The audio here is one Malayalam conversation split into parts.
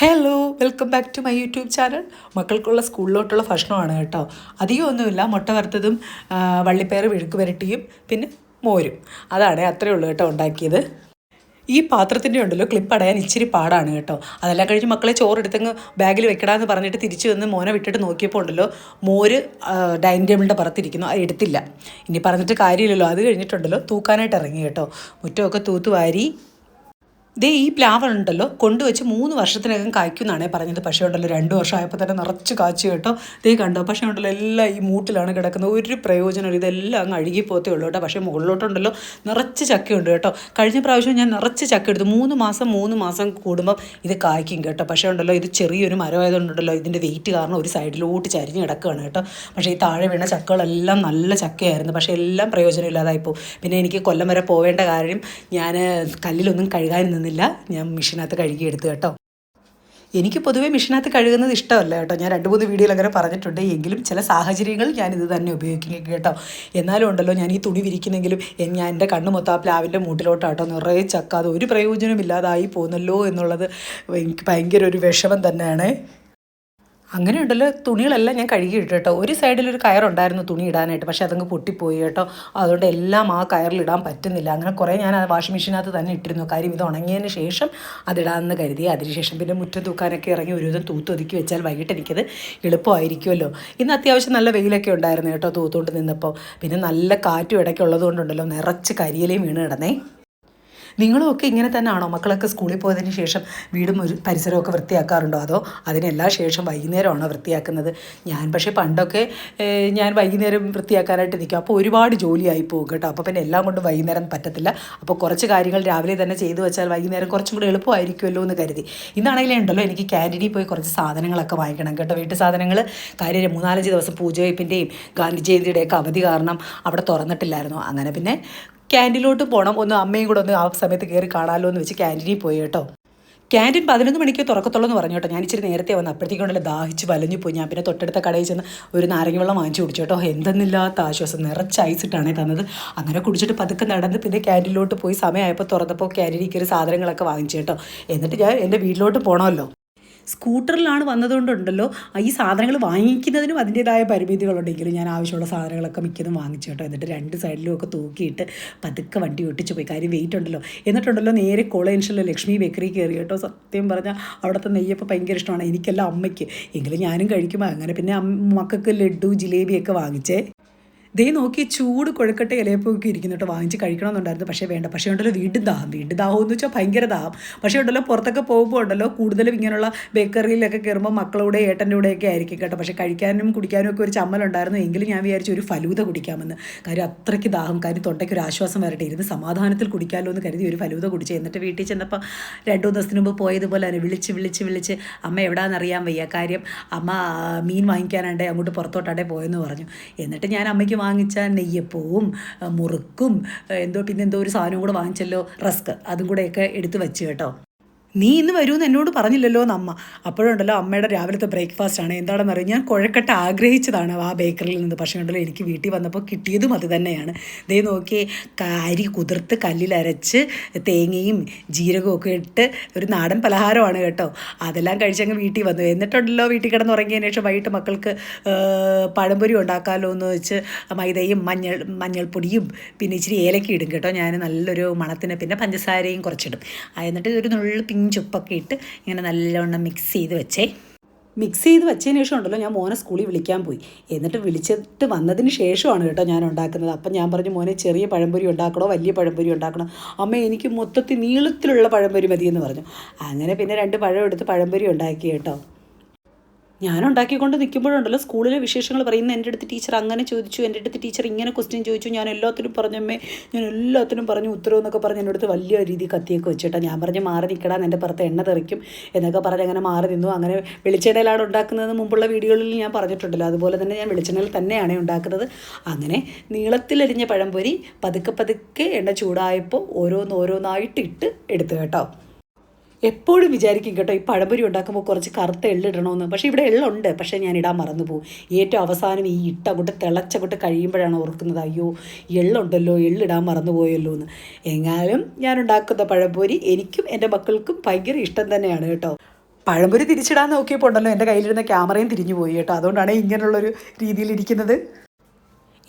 Hello welcome back to my YouTube channel മക്കൾക്കുള്ള സ്കൂളിലോട്ടുള്ള ഭക്ഷണമാണ് കേട്ടോ. അധികമൊന്നുമില്ല മുട്ട വറുത്തതും വള്ളിപ്പയർ വിഴുക്ക് വരട്ടിയും പിന്നെ മോരും. അതാണ് അത്രയേ ഉള്ളൂ കേട്ടോ ഉണ്ടാക്കിയത്. ഈ പാത്രത്തിന്റെ ഉണ്ടല്ലോ ക്ലിപ്പ് അടയാൻ ഇച്ചിരി പാടാണ് കേട്ടോ. അതെല്ലാം കഴിഞ്ഞ് മക്കളെ ചോറെടുത്തങ്ങ് ബാഗിൽ വെക്കടാന്ന് പറഞ്ഞിട്ട് തിരിച്ചു വന്ന് മോനെ വിട്ടിട്ട് നോക്കിയപ്പോൾ ഉണ്ടല്ലോ മോര് ഡൈനിങ് ടേബിളിന്റെ പുറത്തിരിക്കുന്നു. അത് എടുത്തില്ല. ഇനി പറഞ്ഞിട്ട് കാര്യമില്ലല്ലോ. അത് കഴിഞ്ഞിട്ടുണ്ടല്ലോ തൂക്കാനായിട്ട് ഇറങ്ങി കേട്ടോ. മുറ്റമൊക്കെ തൂത്തുവാരി ദേ ഈ പ്ലാവർ ഉണ്ടല്ലോ കൊണ്ടുവച്ച് മൂന്ന് വർഷത്തിനകം കായ്ക്കുന്നാണേ പറഞ്ഞത്. പക്ഷേ ഉണ്ടല്ലോ രണ്ട് വർഷമായപ്പോൾ തന്നെ നിറച്ച് കാച്ചു കേട്ടോ. ദേ കണ്ടോ പക്ഷേ ഉണ്ടല്ലോ എല്ലാം ഈ മൂട്ടിലാണ് കിടക്കുന്നത്. ഒരു പ്രയോജനമില്ല ഇതെല്ലാം അങ്ങ് അഴുകിപ്പോത്തേ ഉള്ളൂ കേട്ടോ. പക്ഷേ മുകളിലോട്ടുണ്ടല്ലോ നിറച്ച് ചക്കയുണ്ട് കേട്ടോ. കഴിഞ്ഞ പ്രാവശ്യം ഞാൻ നിറച്ച് ചക്ക എടുത്തു. മൂന്ന് മാസം മൂന്ന് മാസം കൂടുമ്പം ഇത് കായ്ക്കും കേട്ടോ. പക്ഷേ ഉണ്ടല്ലോ ഇത് ചെറിയൊരു മരമായതുകൊണ്ടുണ്ടല്ലോ ഇതിന്റെ വെയിറ്റ് കാരണം ഒരു സൈഡിലോട്ട് ചരിഞ്ഞ് കിടക്കുകയാണ് കേട്ടോ. പക്ഷേ ഈ താഴെ വീണ ചക്കകളെല്ലാം നല്ല ചക്കയായിരുന്നു. പക്ഷേ എല്ലാം പ്രയോജനമില്ലാതായിപ്പോൾ പിന്നെ എനിക്ക് കൊല്ലം വരെ പോവേണ്ട കാര്യം ഞാൻ കല്ലിലൊന്നും കഴുകാൻ നിന്നില്ല. ഞാൻ മെഷീനകത്ത് കഴുകിയെടുത്തു കേട്ടോ. എനിക്ക് പൊതുവെ മെഷീനകത്ത് കഴുകുന്നത് ഇഷ്ടമല്ല കേട്ടോ. ഞാൻ രണ്ട് മൂന്ന് വീഡിയോയിൽ അങ്ങനെ പറഞ്ഞിട്ടുണ്ട്. എങ്കിലും ചില സാഹചര്യങ്ങൾ ഞാൻ ഇത് തന്നെ ഉപയോഗിക്കും കേട്ടോ. എന്നാലും ഉണ്ടല്ലോ ഞാൻ ഈ തുണി വിരിക്കുന്നെങ്കിലും ഞാൻ എന്റെ കണ്ണ് മൊത്തം ആ പ്ലാവിന്റെ മൂട്ടിലോട്ടാട്ടോ. നിറയെ ചക്ക. അത് ഒരു പ്രയോജനമില്ലാതായി പോകുന്നല്ലോ എന്നുള്ളത് എനിക്ക് ഭയങ്കര ഒരു വിഷമം തന്നെയാണ്. അങ്ങനെ ഉണ്ടല്ലോ തുണികളെല്ലാം ഞാൻ കഴുകിയിട്ട് കേട്ടോ. ഒരു സൈഡിൽ ഒരു കയറുണ്ടായിരുന്നു തുണി ഇടാനായിട്ട് പക്ഷെ അതങ്ങ് പൊട്ടിപ്പോയി കേട്ടോ. അതുകൊണ്ട് എല്ലാം ആ കയറിൽ ഇടാൻ പറ്റുന്നില്ല. അങ്ങനെ കുറേ ഞാൻ ആ വാഷിംഗ് മെഷീനകത്ത് തന്നെ ഇട്ടിരുന്നു. കാര്യം ഇത് ഉണങ്ങിയതിന് ശേഷം അതിടാമെന്ന് കരുതി. അതിനുശേഷം പിന്നെ മുറ്റം തൂക്കാനൊക്കെ ഇറങ്ങി ഒരു വിധം തൂത്തൊതുക്കി വെച്ചാൽ വൈകിട്ട് എനിക്കത് എളുപ്പമായിരിക്കുമല്ലോ. ഇന്ന് അത്യാവശ്യം നല്ല വെയിലൊക്കെ ഉണ്ടായിരുന്നു കേട്ടോ തൂത്തുകൊണ്ട് നിന്നപ്പോൾ. പിന്നെ നല്ല കാറ്റും ഇടയ്ക്ക് ഉള്ളതുകൊണ്ടുണ്ടല്ലോ നിറച്ച് കരിയിലയും വീണ് കിടന്നേ. നിങ്ങളുമൊക്കെ ഇങ്ങനെ തന്നെയാണോ മക്കളൊക്കെ സ്കൂളിൽ പോയതിന് ശേഷം വീടും ഒരു പരിസരമൊക്കെ വൃത്തിയാക്കാറുണ്ടോ? അതോ അതിനെല്ലാം ശേഷം വൈകുന്നേരമാണോ വൃത്തിയാക്കുന്നത്? ഞാൻ പക്ഷേ പണ്ടൊക്കെ ഞാൻ വൈകുന്നേരം വൃത്തിയാക്കാനായിട്ട് നിൽക്കും. അപ്പോൾ ഒരുപാട് ജോലിയായി പോകും കേട്ടോ. അപ്പോൾ പിന്നെ എല്ലാം കൊണ്ടും വൈകുന്നേരം പറ്റത്തില്ല. അപ്പോൾ കുറച്ച് കാര്യങ്ങൾ രാവിലെ തന്നെ ചെയ്തു വെച്ചാൽ വൈകുന്നേരം കുറച്ചും കൂടി എളുപ്പമായിരിക്കുമല്ലോ എന്ന് കരുതി. ഇന്നാണെങ്കിലും ഉണ്ടല്ലോ എനിക്ക് ക്യാന്റീനിൽ പോയി കുറച്ച് സാധനങ്ങളൊക്കെ വാങ്ങിക്കണം കേട്ടോ. വീട്ടു സാധനങ്ങൾ കാര്യം മൂന്നാലഞ്ച് ദിവസം പൂജവയ്പ്പിന്റെയും ഗാന്ധി ജയന്തിയുടെയൊക്കെ അവധി കാരണം അവിടെ തുറന്നിട്ടില്ലായിരുന്നു. അങ്ങനെ പിന്നെ ക്യാന്റീനിലോട്ട് പോകണം ഒന്ന് അമ്മയും കൂടെ ഒന്ന് ആ സമയത്ത് കയറി കാണാമല്ലോ എന്ന് വെച്ച് ക്യാന്റീനിൽ പോയി കേട്ടോ. ക്യാന്റീൻ പതിനൊന്ന് മണിക്ക് തുറക്കത്തുള്ളൂ എന്ന് പറഞ്ഞു കേട്ടോ. ഞാൻ ഇച്ചിരി നേരത്തെ വന്നു അപ്പോഴത്തേക്കുണ്ടല്ലോ ദാഹിച്ച് വലഞ്ഞു പോയി. ഞാൻ പിന്നെ തൊട്ടടുത്ത കടയിൽ ചെന്ന് ഒരു നാരങ്ങ വെള്ളം വാങ്ങിച്ചു കുടിച്ചു കേട്ടോ. എന്തെന്നില്ലാത്ത ആശ്വാസം. നിറച്ച് ഐസിട്ടാണ് തന്നത്. അങ്ങനെ കുടിച്ചിട്ട് പതുക്കെ നടന്ന് പിന്നെ ക്യാന്റീനിലോട്ട് പോയി സമയമായപ്പോൾ തുറന്നപ്പോൾ ക്യാന്റീനിൽ കയറി സാധനങ്ങളൊക്കെ വാങ്ങിച്ചു കേട്ടോ. എന്നിട്ട് ഞാൻ എന്റെ വീട്ടിലോട്ട് പോകണമല്ലോ സ്കൂട്ടറിലാണ് വന്നതുകൊണ്ടുണ്ടല്ലോ. ഈ സാധനങ്ങൾ വാങ്ങിക്കുന്നതിനും അതിന്റേതായ പരിമിതികളുണ്ടെങ്കിലും ഞാൻ ആവശ്യമുള്ള സാധനങ്ങളൊക്കെ മിക്കതും വാങ്ങിച്ചു കേട്ടോ. എന്നിട്ട് രണ്ട് സൈഡിലും ഒക്കെ തൂക്കിയിട്ട് പതുക്കെ വണ്ടി ഒട്ടിച്ച് പോയി. കാര്യം വെയിറ്റ് ഉണ്ടല്ലോ. എന്നിട്ടുണ്ടല്ലോ നേരെ കോളേജിലെ ലക്ഷ്മി ബേക്കറി കയറി കേട്ടോ. സത്യം പറഞ്ഞാൽ അവിടുത്തെ നെയ്യപ്പം ഭയങ്കര ഇഷ്ടമാണ്. എനിക്കല്ല അമ്മയ്ക്ക്. എങ്കിലും ഞാനും കഴിക്കുമ്പോൾ അങ്ങനെ പിന്നെ മക്കൾക്ക് ലഡു ജിലേബിയൊക്കെ വാങ്ങിച്ചേ. ദേ നോക്കി ചൂട് കൊഴുക്കട്ട ഇലയപ്പൊക്കെ ഇരിക്കുന്നു കേട്ടോ. വാങ്ങിച്ച് കഴിക്കണമെന്നുണ്ടായിരുന്നു. പക്ഷേ വേണ്ട. പക്ഷേ ഉണ്ടല്ലോ വീണ്ടും ദാഹം. വീണ്ടും ദാഹം എന്ന് വെച്ചാൽ ഭയങ്കര ദാഹം. പക്ഷേ ഉണ്ടല്ലോ പുറത്തൊക്കെ പോകുമ്പോൾ ഉണ്ടല്ലോ കൂടുതലും ഇങ്ങനെയുള്ള ബേക്കറിയിലൊക്കെ കയറുമ്പോൾ മക്കളുടെ ഏട്ടന്റെ കൂടെയൊക്കെ ആയിരിക്കും കേട്ടോ. പക്ഷേ കഴിക്കാനും കുടിക്കാനും ഒക്കെ ഒരു ചമ്മലുണ്ടായിരുന്നു എങ്കിലും ഞാൻ വിചാരിച്ചു ഒരു ഫലൂത കുടിക്കാമെന്ന്. കാര്യം അത്രയ്ക്ക് ദാഹം. കാര്യം തൊണ്ടയ്ക്ക് ഒരു ആശ്വാസം വരട്ടെ. ഇരുന്ന് സമാധാനത്തിൽ കുടിക്കാമല്ലോ എന്ന് കരുതി ഒരു ഫലൂത കുടിച്ച്. എന്നിട്ട് വീട്ടിൽ ചെന്നപ്പോൾ രണ്ടു ദിവസത്തിന് മുമ്പ് പോയതുപോലെ തന്നെ വിളിച്ച് വിളിച്ച് വിളിച്ച് അമ്മ എവിടാന്നറിയാൻ വയ്യ. കാര്യം അമ്മ മീൻ വാങ്ങിക്കാനാണ്ടേ അങ്ങോട്ട് പുറത്തോട്ടാണ്ടേ പോയെന്ന് പറഞ്ഞു. എന്നിട്ട് ഞാൻ അമ്മയ്ക്ക് വാങ്ങിച്ച നെയ്യപ്പവും മുറുക്കും എന്തോ പിന്നെന്തോ ഒരു സാധനവും കൂടെ വാങ്ങിച്ചല്ലോ റസ്ക്. അതും കൂടെയൊക്കെ എടുത്ത് വെച്ച് കേട്ടോ. നീ ഇന്ന് വരുമെന്ന് എന്നോട് പറഞ്ഞില്ലല്ലോ എന്ന് അമ്മ. അപ്പോഴുണ്ടല്ലോ അമ്മയുടെ രാവിലത്തെ ബ്രേക്ക്ഫാസ്റ്റ് ആണ്. എന്താണെന്ന് അറിയാം? ഞാൻ കുഴക്കട്ട ആഗ്രഹിച്ചതാണ് ആ ബേക്കറിയിൽ നിന്ന്. പക്ഷേ ഉണ്ടല്ലോ എനിക്ക് വീട്ടിൽ വന്നപ്പോൾ കിട്ടിയതും അത് തന്നെയാണ്. ദേ നോക്കി കാരി കുതിർത്ത് കല്ലിലരച്ച് തേങ്ങയും ജീരകവും ഒക്കെ ഇട്ട് ഒരു നാടൻ പലഹാരമാണ് കേട്ടോ. അതെല്ലാം കഴിച്ചങ്ങ് വീട്ടിൽ വന്നു. എന്നിട്ടുണ്ടല്ലോ വീട്ടിൽ കിടന്ന് ഉറങ്ങിയതിന് ശേഷം വൈകിട്ട് മക്കൾക്ക് പഴംപൊരി ഉണ്ടാക്കാമല്ലോ എന്ന് വെച്ച് മൈദയും മഞ്ഞൾ മഞ്ഞൾപ്പൊടിയും പിന്നെ ഇച്ചിരി ഏലക്ക ഇടും കേട്ടോ. ഞാൻ നല്ലൊരു മണത്തിന് പിന്നെ പഞ്ചസാരയും കുറച്ചിടും. എന്നിട്ട് ഒരു നുള്ളു പിഞ്ചുപ്പൊക്കെ ഇട്ട് ഇങ്ങനെ നല്ലവണ്ണം മിക്സ് ചെയ്ത് വെച്ചേ. മിക്സ് ചെയ്ത് വെച്ചതിന് ശേഷം ഉണ്ടല്ലോ ഞാൻ മോനെ സ്കൂളിൽ വിളിക്കാൻ പോയി. എന്നിട്ട് വിളിച്ചിട്ട് വന്നതിന് ശേഷമാണ് കേട്ടോ ഞാൻ ഉണ്ടാക്കുന്നത്. അപ്പം ഞാൻ പറഞ്ഞു മോനെ ചെറിയ പഴംപൊരി ഉണ്ടാക്കണോ? വലിയ പഴംപൊരി ഉണ്ടാക്കണോ? അമ്മ എനിക്ക് മൊത്തത്തിൽ നീളത്തിലുള്ള പഴംപൊരി മതിയെന്ന് പറഞ്ഞു. അങ്ങനെ പിന്നെ രണ്ട് പഴം എടുത്ത് പഴംപൊരി ഉണ്ടാക്കി കേട്ടോ. ഞാൻ ഉണ്ടാക്കിക്കൊണ്ട് നിൽക്കുമ്പോഴുണ്ടല്ലോ സ്കൂളിലെ വിശേഷങ്ങൾ പറയുന്ന എന്റെ അടുത്ത് ടീച്ചർ അങ്ങനെ ചോദിച്ചു എന്റെ അടുത്ത് ടീച്ചർ ഇങ്ങനെ ക്വസ്റ്റ്യൻ ചോദിച്ചു. ഞാൻ എല്ലാത്തിനും പറഞ്ഞമ്മേ ഞാൻ എല്ലാത്തിനും പറഞ്ഞു ഉത്തരവ് എന്നൊക്കെ പറഞ്ഞ് എന്റെ അടുത്ത് വലിയ രീതി കത്തിയൊക്കെ വെച്ചിട്ടാണ് ഞാൻ പറഞ്ഞ് മാറി നിൽക്കടാൻ എന്റെ പുറത്ത് എണ്ണ തെറിക്കും എന്നൊക്കെ പറഞ്ഞ് അങ്ങനെ മാറി നിന്നു. അങ്ങനെ വെളിച്ചെണ്ണയിലാണ് ഉണ്ടാക്കുന്നത് മുമ്പുള്ള വീഡിയോകളിൽ ഞാൻ പറഞ്ഞിട്ടുണ്ടല്ലോ. അതുപോലെ തന്നെ ഞാൻ വെളിച്ചെണ്ണയിൽ തന്നെയാണ് ഉണ്ടാക്കുന്നത്. അങ്ങനെ നീളത്തിലരിഞ്ഞ പഴംപൊരി പതുക്കെ പതുക്കെ എണ്ണ ചൂടായപ്പോൾ ഓരോന്ന് ഓരോന്നായിട്ട് ഇട്ട് എടുത്തു കേട്ടോ. എപ്പോഴും വിചാരിക്കും കേട്ടോ ഈ പഴംപൊരി ഉണ്ടാക്കുമ്പോൾ കുറച്ച് കറുത്ത എള്ളിടണമെന്ന് പക്ഷേ ഇവിടെ എള്ളുണ്ട് പക്ഷേ ഞാൻ ഇടാൻ മറന്നു പോകും ഏറ്റവും അവസാനം ഈ ഇട്ട കൂട്ട് തിളച്ച കൂട്ട് കഴിയുമ്പോഴാണ് ഓർക്കുന്നത് അയ്യോ എള്ളുണ്ടല്ലോ എള്ളിടാൻ മറന്നു പോയല്ലോ എന്ന് എങ്ങാലും ഞാൻ ഉണ്ടാക്കുന്ന പഴംപൊരി എനിക്കും എന്റെ മക്കൾക്കും ഭയങ്കര ഇഷ്ടം തന്നെയാണ് കേട്ടോ. പഴംപൊരി തിരിച്ചിടാൻ നോക്കിയപ്പോൾ ഉണ്ടല്ലോ എന്റെ കയ്യിലിരുന്ന ക്യാമറയും തിരിഞ്ഞു പോയി കേട്ടോ. അതുകൊണ്ടാണ് ഇങ്ങനെയുള്ളൊരു രീതിയിലിരിക്കുന്നത്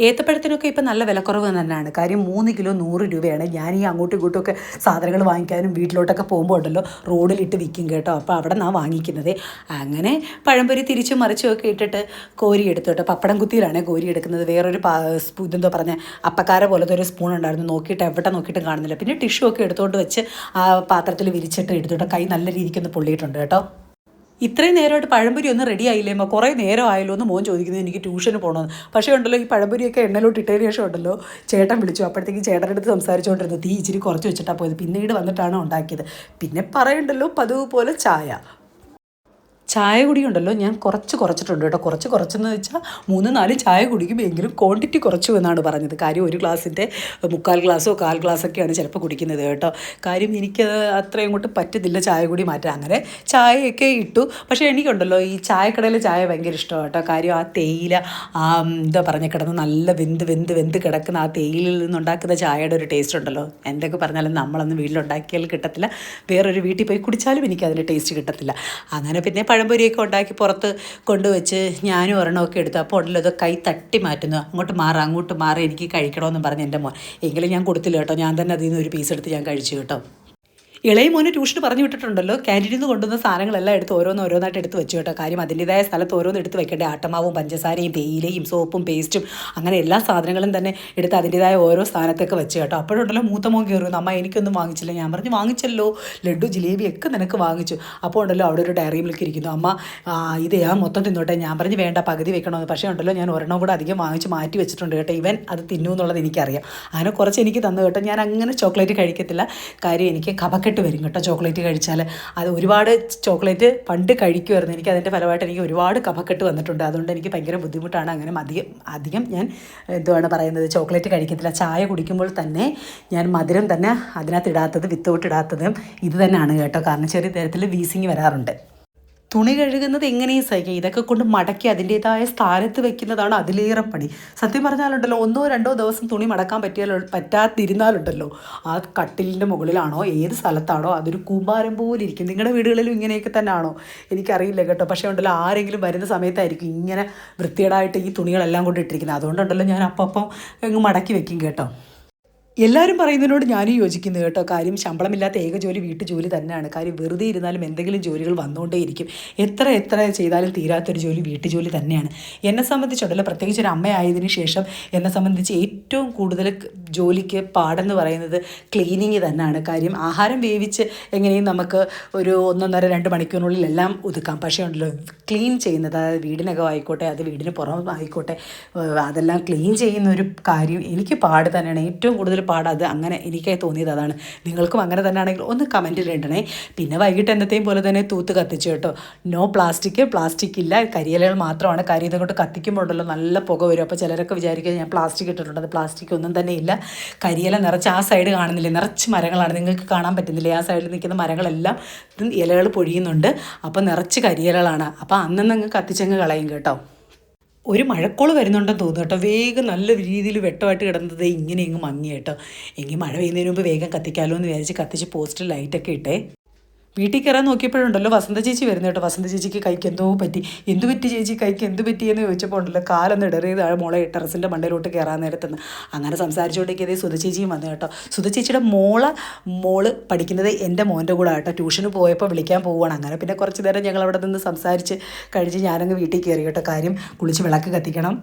ഏത്തപ്പഴത്തിനൊക്കെ ഇപ്പം നല്ല വിലക്കുറവ് തന്നെയാണ്. കാര്യം മൂന്ന് കിലോ നൂറ് രൂപയാണ്. ഞാൻ ഈ അങ്ങോട്ടും ഇങ്ങോട്ടും ഒക്കെ സാധനങ്ങൾ വാങ്ങിക്കാനും വീട്ടിലോട്ടൊക്കെ പോകുമ്പോൾ ഉണ്ടല്ലോ റോഡിലിട്ട് വിൽക്കും കേട്ടോ. അപ്പോൾ അവിടെ നിന്നാണ് വാങ്ങിക്കുന്നത്. അങ്ങനെ പഴംപൊരി തിരിച്ചും മറിച്ചും ഒക്കെ ഇട്ടിട്ട് കോരി എടുത്തു കേട്ടോ. പപ്പടം കുത്തിയിലാണ് കോരി എടുക്കുന്നത്. വേറൊരു സ്പൂ- ഇതെന്തോ പറഞ്ഞ അപ്പക്കാര പോലത്തെ ഒരു സ്പൂൺ ഉണ്ടായിരുന്നു. നോക്കിയിട്ട് എവിടെ നോക്കിയിട്ടും കാണുന്നില്ല. പിന്നെ ടിഷ്യൂ ഒക്കെ എടുത്തുകൊണ്ട് വെച്ച് ആ പാത്രത്തിൽ വിരിച്ചിട്ട് എടുത്തു കേട്ടോ. കൈ നല്ല രീതിക്കൊന്ന് പൊള്ളിയിട്ടുണ്ട് കേട്ടോ. ഇത്രയും നേരമായിട്ട് പഴംപൊരി ഒന്നും റെഡി ആയില്ലേ? അമ്മ കുറേ നേരം ആയല്ലോ എന്ന് മോൻ ചോദിക്കുന്നത്. എനിക്ക് ട്യൂഷന് പോകണമെന്ന് പക്ഷേ ഉണ്ടല്ലോ ഈ പഴംപൊരിയൊക്കെ എണ്ണയിലോട്ട് ഇട്ടതിന് ശേഷം ഉണ്ടല്ലോ ചേട്ടൻ വിളിച്ചു. അപ്പോഴത്തേക്ക് ചേട്ടന്റെ അടുത്ത് സംസാരിച്ചുകൊണ്ടിരുന്നു. തീ ഇച്ചിരി കുറച്ച് വെച്ചിട്ടാണ് പോയത്. പിന്നീട് വന്നിട്ടാണ് ഉണ്ടാക്കിയത്. പിന്നെ പറയണ്ടല്ലോ പതിവ് പോലെ ചായ. ചായ കുടിയുണ്ടല്ലോ ഞാൻ കുറച്ച് കുറച്ചിട്ടുണ്ട് കേട്ടോ. കുറച്ച് കുറച്ചെന്ന് വെച്ചാൽ മൂന്ന് നാല് ചായ കുടിക്കും എങ്കിലും ക്വാണ്ടിറ്റി കുറച്ചു എന്നാണ് പറഞ്ഞത്. കാര്യം ഒരു ഗ്ലാസിന്റെ മുക്കാൽ ഗ്ലാസ്സോ കാൽ ഗ്ലാസ്സൊക്കെയാണ് ചിലപ്പോൾ കുടിക്കുന്നത് കേട്ടോ. കാര്യം എനിക്ക് അത്രയും അങ്ങോട്ട് പറ്റുന്നില്ല ചായ കുടി മാറ്റാൻ. അങ്ങനെ ചായയൊക്കെ ഇട്ടു. പക്ഷേ എനിക്കുണ്ടല്ലോ ഈ ചായക്കടയിലെ ചായ ഭയങ്കര ഇഷ്ടമാണ് കേട്ടോ. കാര്യം ആ തേയില ആ എന്താ പറഞ്ഞ കിടന്ന് നല്ല വെന്ത് വെന്ത് വെന്ത് കിടക്കുന്ന ആ തേയിലയിൽ നിന്നുണ്ടാക്കുന്ന ചായയുടെ ഒരു ടേസ്റ്റ് ഉണ്ടല്ലോ. എന്തൊക്കെ പറഞ്ഞാലും നമ്മളൊന്നും വീട്ടിലുണ്ടാക്കിയാൽ കിട്ടത്തില്ല. വേറൊരു വീട്ടിൽ പോയി കുടിച്ചാലും എനിക്ക് അതിന്റെ ടേസ്റ്റ് കിട്ടത്തില്ല. അങ്ങനെ പിന്നെ പഴംപൊരിയൊക്കെ ഉണ്ടാക്കി പുറത്ത് കൊണ്ടുവച്ച് ഞാനും ഒരെണ്ണമൊക്കെ എടുത്തു. അപ്പോൾ ഉണ്ടല്ലോ കൈ തട്ടി മാറ്റുന്നു. അങ്ങോട്ട് മാറാം അങ്ങോട്ട് മാറി എനിക്ക് കഴിക്കണമെന്ന് പറഞ്ഞ് എന്റെ മോൻ. എങ്കിലും ഞാൻ കൊടുത്തില്ല കേട്ടോ. ഞാൻ തന്നെ അതിൽ നിന്ന് ഒരു പീസ് എടുത്ത് ഞാൻ കഴിച്ചു കേട്ടോ. ഇളയ മോനെ ട്യൂഷന് പറഞ്ഞു വിട്ടിട്ടുണ്ടല്ലോ. ക്യാന്റീനിൽ നിന്ന് കൊണ്ടുവന്ന സാധനങ്ങളെല്ലാം എടുത്ത് ഓരോന്ന് ഓരോന്നായിട്ട് എടുത്ത് വെച്ചു കേട്ടോ. കാര്യം അതിന്റെതായ സ്ഥലത്ത് ഓരോന്ന് എടുത്ത് വെക്കേണ്ടേ. ആട്ടമാവും പഞ്ചസാരയും തേയിലയും സോപ്പും പേസ്റ്റും അങ്ങനെ എല്ലാ സാധനങ്ങളും തന്നെ എടുത്ത് അതിന്റെതായ ഓരോ സ്ഥാനത്തൊക്കെ വെച്ച് കേട്ടോ. അപ്പോഴുണ്ടല്ലോ മൂത്ത മോൻ കയറുന്നു അമ്മ എനിക്കൊന്നും വാങ്ങിച്ചില്ല. ഞാൻ പറഞ്ഞു വാങ്ങിച്ചല്ലോ. ലഡു ജിലേബി ഒക്കെ നിനക്ക് വാങ്ങിച്ചു. അപ്പോൾ ഉണ്ടല്ലോ അവിടെ ഒരു ഡയറി മിൽക്ക് ഇരിക്കുന്നു. അമ്മ ഇത് ഞാൻ മൊത്തം തിന്നോട്ടെ. ഞാൻ പറഞ്ഞു വേണ്ട പകുതി വെക്കണമെന്ന്. പക്ഷേ ഉണ്ടല്ലോ ഞാൻ ഒരെണ്ണം കൂടെ അധികം വാങ്ങിച്ച് മാറ്റി വെച്ചിട്ടുണ്ട് കേട്ടോ. ഇവൻ അത് തിന്നു എന്നുള്ളത് എനിക്കറിയാം. അങ്ങനെ കുറച്ച് എനിക്ക് തന്നു കേട്ടോ. ഞാൻ അങ്ങനെ ചോക്ലേറ്റ് കഴിക്കത്തില്ല. കാര്യം എനിക്ക് കഫക്കെട്ട് വരും കേട്ടോ ചോക്ലേറ്റ് കഴിച്ചാൽ അത് ഒരുപാട് ചോക്ലേറ്റ് പണ്ട് കഴിക്കുമായിരുന്നു എനിക്ക് അതിന്റെ ഫലമായിട്ട് എനിക്ക് ഒരുപാട് കഫക്കെട്ട് വന്നിട്ടുണ്ട്. അതുകൊണ്ട് എനിക്ക് ഭയങ്കര ബുദ്ധിമുട്ടാണ് അങ്ങനെ അധികം അധികം ഞാൻ എന്തുവാണ് പറയുന്നത് ചോക്ലേറ്റ് കഴിക്കത്തില്ല. ചായ കുടിക്കുമ്പോൾ തന്നെ ഞാൻ മധുരം തന്നെ അതിനകത്ത് ഇടാത്തത് വിത്തൗട്ട് ഇടാത്തതും ഇത് തന്നെയാണ് കേട്ടോ. കാരണം ചെറിയ തരത്തിൽ വീസിങ് വരാറുണ്ട്. തുണി കഴുകുന്നത് എങ്ങനെയും സഹിക്കാം. ഇതൊക്കെ കൊണ്ട് മടക്കി അതിന്റേതായ സ്ഥാനത്ത് വെക്കുന്നതാണ് അതിലേറെ പണി. സത്യം പറഞ്ഞാലുണ്ടല്ലോ ഒന്നോ രണ്ടോ ദിവസം തുണി മടക്കാൻ പറ്റിയാലോ പറ്റാതിരുന്നാലുണ്ടല്ലോ ആ കട്ടിലിന്റെ മുകളിലാണോ ഏത് സ്ഥലത്താണോ അതൊരു കൂമ്പാരം പോലെ ഇരിക്കും. നിങ്ങളുടെ വീടുകളിലും ഇങ്ങനെയൊക്കെ തന്നെയാണോ? എനിക്കറിയില്ല കേട്ടോ. പക്ഷേ ഉണ്ടല്ലോ ആരെങ്കിലും വരുന്ന സമയത്തായിരിക്കും ഇങ്ങനെ വൃത്തികേടായിട്ട് ഈ തുണികളെല്ലാം കൊണ്ട് ഇട്ടിരിക്കുന്നത് അതുകൊണ്ടുണ്ടല്ലോ ഞാൻ അപ്പം അങ്ങ് മടക്കി വെക്കും കേട്ടോ. എല്ലാവരും പറയുന്നതിനോട് ഞാനും യോജിക്കുന്നു കേട്ടോ. കാര്യം ശമ്പളമില്ലാത്ത ഏക ജോലി വീട്ടു ജോലി തന്നെയാണ്. കാര്യം വെറുതെ ഇരുന്നാലും എന്തെങ്കിലും ജോലികൾ വന്നുകൊണ്ടേയിരിക്കും. എത്ര എത്ര ചെയ്താലും തീരാത്തൊരു ജോലി വീട്ടു ജോലി തന്നെയാണ്. എന്നെ സംബന്ധിച്ചുണ്ടല്ലോ പ്രത്യേകിച്ച് ഒരു അമ്മയായതിനു ശേഷം എന്നെ സംബന്ധിച്ച് ഏറ്റവും കൂടുതൽ ജോലിക്ക് പാടെന്ന് പറയുന്നത് ക്ലീനിങ് തന്നെയാണ്. കാര്യം ആഹാരം വേവിച്ച് എങ്ങനെയും നമുക്ക് ഒരു ഒന്നൊന്നര രണ്ട് മണിക്കൂറിനുള്ളിൽ എല്ലാം ഒതുക്കാം. പക്ഷേ ഉണ്ടല്ലോ ക്ലീൻ ചെയ്യുന്നത് അതായത് വീടിനകം ആയിക്കോട്ടെ അത് വീടിന് പുറം ആയിക്കോട്ടെ അതെല്ലാം ക്ലീൻ ചെയ്യുന്ന ഒരു കാര്യം എനിക്ക് പാട് തന്നെയാണ്. ഏറ്റവും കൂടുതൽ പാട് പാടത് അങ്ങനെ എനിക്കായി തോന്നിയത് അതാണ്. നിങ്ങൾക്കും അങ്ങനെ തന്നെ ആണെങ്കിൽ ഒന്ന് കമന്റിൽ ഇടണേ. പിന്നെ വൈകിട്ട് എന്നത്തെയും പോലെ തന്നെ തൂത്ത് കത്തിച്ചു കേട്ടോ. നോ പ്ലാസ്റ്റിക് പ്ലാസ്റ്റിക് ഇല്ല. കരിയിലകൾ മാത്രമാണ്. കരി ഇതുകൊണ്ട് കത്തിക്കുമ്പോഴല്ലോ നല്ല പുക വരും. അപ്പോൾ ചിലരൊക്കെ വിചാരിക്കുക ഞാൻ പ്ലാസ്റ്റിക് ഇട്ടിട്ടുണ്ട്. അത് പ്ലാസ്റ്റിക് ഒന്നും തന്നെ ഇല്ല. കരിയില നിറച്ച് ആ സൈഡ് കാണുന്നില്ലേ? നിറച്ച് മരങ്ങളാണ്. നിങ്ങൾക്ക് കാണാൻ പറ്റുന്നില്ല? ആ സൈഡിൽ നിൽക്കുന്ന മരങ്ങളെല്ലാം ഇലകൾ പൊഴിയുന്നുണ്ട്. അപ്പോൾ നിറച്ച് കരിയിലകളാണ്. അപ്പോൾ അന്നങ്ങ് കത്തിച്ചങ്ങ് കളയും കേട്ടോ. ഒരു മഴക്കോൾ വരുന്നുണ്ടെന്ന് തോന്നുന്നു കേട്ടോ. വേഗം നല്ല രീതിയിൽ വെട്ടമായിട്ട് കിടന്നത് ഇങ്ങനെ ഇങ്ങ് മങ്ങി കേട്ടോ എങ്കിൽ മഴ പെയ്യുന്നതിന് മുമ്പ് വേഗം കത്തിക്കാമല്ലോ എന്ന് വിചാരിച്ച് കത്തിച്ച് പോസ്റ്റിൽ ലൈറ്റൊക്കെ ഇട്ടേ. വീട്ടിൽ കയറാൻ നോക്കിയപ്പോഴുണ്ടല്ലോ വസന്ത ചേച്ചി വരുന്നത് കേട്ടോ. വസന്ത ചേച്ചിക്ക് കൈക്ക് എന്തോ പറ്റി. എന്ത് പറ്റി ചേച്ചി? കൈക്ക് എന്ത് പറ്റിയെന്ന് ചോദിച്ചപ്പോൾ ഉണ്ടല്ലോ കാലൊന്ന് ഇടറിയതാണ് മോളെ ടെറസിന്റെ മണ്ടയിലോട്ട് കയറാൻ നേരത്തുനിന്ന് അങ്ങനെ സംസാരിച്ചുകൊണ്ടിരിക്കുന്നത് സുധ ചേച്ചിയും വന്നു കേട്ടോ. സുധ ചേച്ചിയുടെ മോളെ മോൾ പഠിക്കുന്നത് എന്റെ മോന്റെ കൂടെ കേട്ടോ. ട്യൂഷന് പോയപ്പോൾ വിളിക്കാൻ പോവുകയാണ്. അങ്ങനെ പിന്നെ കുറച്ച് നേരം ഞങ്ങൾ അവിടെ നിന്ന് സംസാരിച്ച് കഴിച്ച് ഞാനങ്ങ് വീട്ടിൽ കയറി കേട്ടോ. കാര്യം കുളിച്ച് വിളക്ക് കത്തിക്കണം.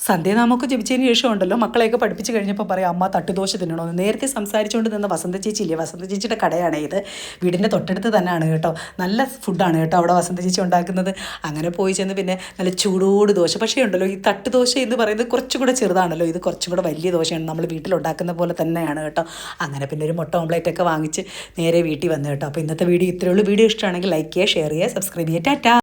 സന്ധ്യനാമൊക്കെ ജപിച്ചതിന് ശേഷം ഉണ്ടല്ലോ മക്കളെയൊക്കെ പഠിപ്പിച്ച് കഴിഞ്ഞപ്പോൾ പറയാം അമ്മ തട്ടുദോശ തിന്നണമെന്ന് നേരത്തെ സംസാരിച്ചുകൊണ്ട് നിന്ന വസന്ത ചേച്ചി ഇല്ലേ? വസന്ത ചേച്ചിയുടെ കടയാണ് ഇത്. വീടിന്റെ തൊട്ടടുത്ത് തന്നെയാണ് കേട്ടോ. നല്ല ഫുഡാണ് കേട്ടോ അവിടെ വസന്ത ചേച്ചി ഉണ്ടാക്കുന്നത്. അങ്ങനെ പോയി ചെന്ന് പിന്നെ നല്ല ചൂടോട് ദോശ. പക്ഷേ ഉണ്ടല്ലോ ഈ തട്ടുദോശ എന്ന് പറയുന്നത് കുറച്ചും കൂടെ ചെറുതാണല്ലോ. ഇത് കുറച്ചും കൂടെ വലിയ ദോശയാണ് നമ്മൾ വീട്ടിലുണ്ടാക്കുന്ന പോലെ തന്നെയാണ് കേട്ടോ. അങ്ങനെ പിന്നെ ഒരു മുട്ട ഓംപ്ലേറ്റ് ഒക്കെ വാങ്ങിച്ച് നേരെ വീട്ടിൽ വന്നു കേട്ടോ. അപ്പോൾ ഇന്നത്തെ വീഡിയോ ഇത്രയുള്ളൂ വീഡിയോ ഇഷ്ടമാണെങ്കിൽ ലൈക്ക് ചെയ്യുക ഷെയർ ചെയ്യുക സബ്സ്ക്രൈബ് ചെയ്യുക. ടാറ്റാ!